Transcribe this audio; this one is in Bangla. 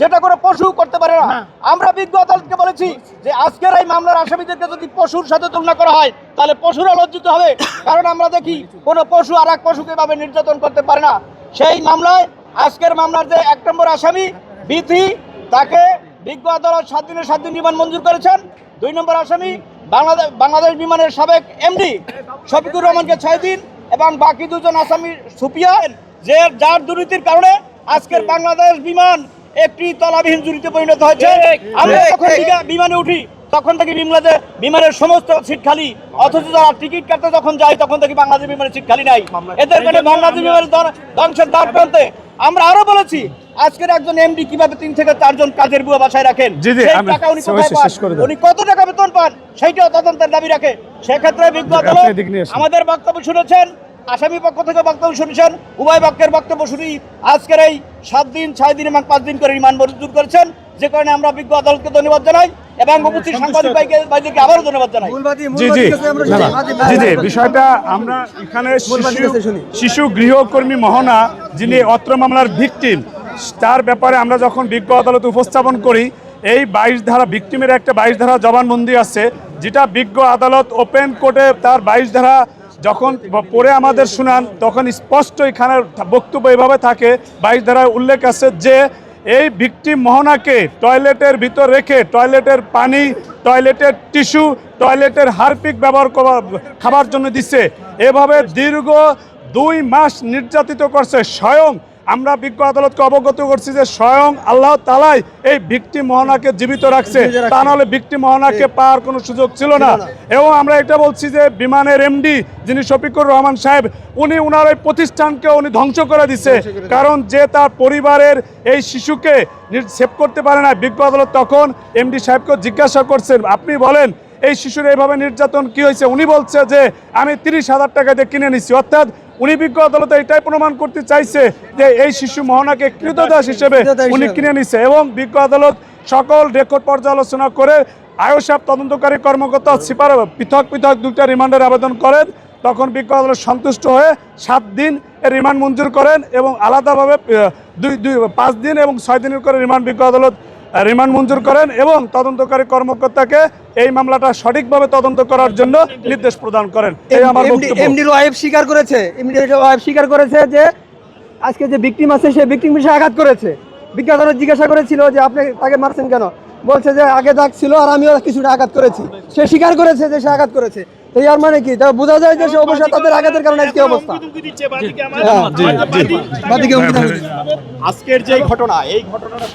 যেটা করে পশু করতে পারে না। আমরা বিজ্ঞ আদালতকে বলেছি যে আজকের এই মামলার আসামিদেরকে যদি পশুর সাথে তুলনা করা হয় তাহলে পশুরা লজ্জিত হবে। কারণ আমরা দেখি কোনো পশু আর এক পশুকে এভাবে নির্যাতন করতে পারে না। সেই মামলায় আজকের মামলার যে এক নম্বর আসামি বিথি তাকে বিজ্ঞ আদালত সাত দিনের সাত দিন রিমান্ড মঞ্জুর করেছেন। দুই নম্বর আসামি বাংলাদেশ বাংলাদেশ বিমানের সাবেক এমডি শফিকুর রহমানকে ছয় দিন এবং বাকি দুজন আসামি সুপিয়ান যে যার দুর্নীতির কারণে আজকের বাংলাদেশ বিমান একটি তলাবিহীন জুড়িতে পরিণত হয়েছে। আমরা যখন বিমানে উঠি তখন থেকে বিমলাতে বিমানের সমস্ত সিট খালি। অথচ যারা টিকিট কাটতে যখন যায় তখন থেকে বাংলাদেশ বিমানের সিট খালি নাই। এদের কারণে বাংলাদেশ বিমানের ধ্বংসের দ্বার প্রান্তে। আমরা আরও বলেছি আজকের একজন এমডি কীভাবে তিন থেকে চারজন কাজের বুয়া বাসায় রাখেন? টাকা উনি কোথায় পান? উনি কত টাকা বেতন পান? সেইটাও তদন্তের দাবি রাখে। সেক্ষেত্রে বিজ্ঞ। আমাদের বক্তব্য শুনেছেন। আসামি পক্ষ থেকে বক্তব্য শুনেছেন। উভয় পক্ষের বক্তব্য শুনি আজকের এই সাত দিন ছয় দিন এবং পাঁচ দিন করে রিমান্ড মঞ্জুর করেছেন। যে কারণে আমরা বিজ্ঞ আদালতকে ধন্যবাদ জানাই এবং উপস্থিত সাংবাদিক ভাইকে ভাইদেরকে আবারও ধন্যবাদ জানাই। জি জি। জি জি। বিষয়টা আমরা এখানে শিশু- শিশু গৃহকর্মী মহনা যিনি অত্র মামলার ভিকটিম তার ব্যাপারে আমরা যখন বিজ্ঞ আদালত উপস্থাপন করি এই বাইশ ধারা ভিকটিমের একটা বাইশ ধারা জবানবন্দি আছে যেটা বিজ্ঞ আদালত ওপেন কোর্টে তার বাইশ ধারা যখন পরে আমাদের শুনান, তখন স্পষ্ট এখানে বক্তব্য এভাবে থাকে। বাইশ ধারায় উল্লেখ আছে যে, এই ভিকটিম মোহনাকে টয়লেটের ভিতর রেখে টয়লেটের পানি, টয়লেটের টিস্যু, টয়লেটের হারপিক ব্যবহার খাবার জন্য দিচ্ছে। এভাবে দীর্ঘ দুই মাস নির্যাতিত করছে স্বয়ং আমরা বিজ্ঞ আদালতকে অবগত করছি যে স্বয়ং আল্লাহ তালাই এই ভিক্টি মোহনাকে জীবিত রাখছে। তা নাহলে ভিক্টি মোহনাকে পাওয়ার কোনো সুযোগ ছিল না। এবং আমরা এটা বলছি যে বিমানের এমডি যিনি শফিকুর রহমান সাহেব উনি উনার ওই প্রতিষ্ঠানকে উনি ধ্বংস করে দিছে। কারণ যে তার পরিবারের এই শিশুকে সেভ করতে পারে না বিজ্ঞ আদালত তখন এমডি সাহেবকে জিজ্ঞাসা করছেন আপনি বলেন এই শিশুর এইভাবে নির্যাতন কি হয়েছে? উনি বলছে যে আমি তিরিশ হাজার টাকা দিয়ে কিনে নিছি। অর্থাৎ উনি বিজ্ঞ আদালতে এটাই প্রমাণ করতে চাইছে যে এই শিশু মোহনাকে কৃতদাস হিসেবে উনি কিনে নিছে এবং বিজ্ঞ আদালত সকল রেকর্ড পর্যালোচনা করে আয়োসাব তদন্তকারী কর্মকর্তা সিপার পৃথক পৃথক দুটা রিমান্ডের আবেদন করেন। তখন বিজ্ঞ আদালত সন্তুষ্ট হয়ে সাত দিন রিমান্ড মঞ্জুর করেন এবং আলাদাভাবে দুই দুই পাঁচ দিন এবং ছয় দিনের করে রিমান্ড বিজ্ঞ আদালত রিমান্ড মঞ্জুর করেন এবং তদন্তকারী কর্মকর্তাকে এই মামলাটা সঠিকভাবে তদন্ত করার জন্য নির্দেশ প্রদান করেন। এই আমার এমডির ওয়াইফ স্বীকার করেছে। এমডির ওয়াইফ স্বীকার করেছে যে আজকে যে ভিকটিম আছে সে ভিকটিম বিষয়ে আঘাত করেছে। বিজ্ঞাপন জিজ্ঞাসা করেছিল যে আপনি তাকে মারছেন কেন? বলছে যে আগে দাগ ছিল আর আমিও কিছুটা আঘাত করেছি। সে স্বীকার করেছে যে সে আঘাত করেছে। তো ইয়ার মানে কি? তা বোঝা যায় যে সে অবশ্যই তাদের আঘাতের কারণে আজকে অবস্থা। হ্যাঁ। আজকের যে ঘটনা এই ঘটনাটা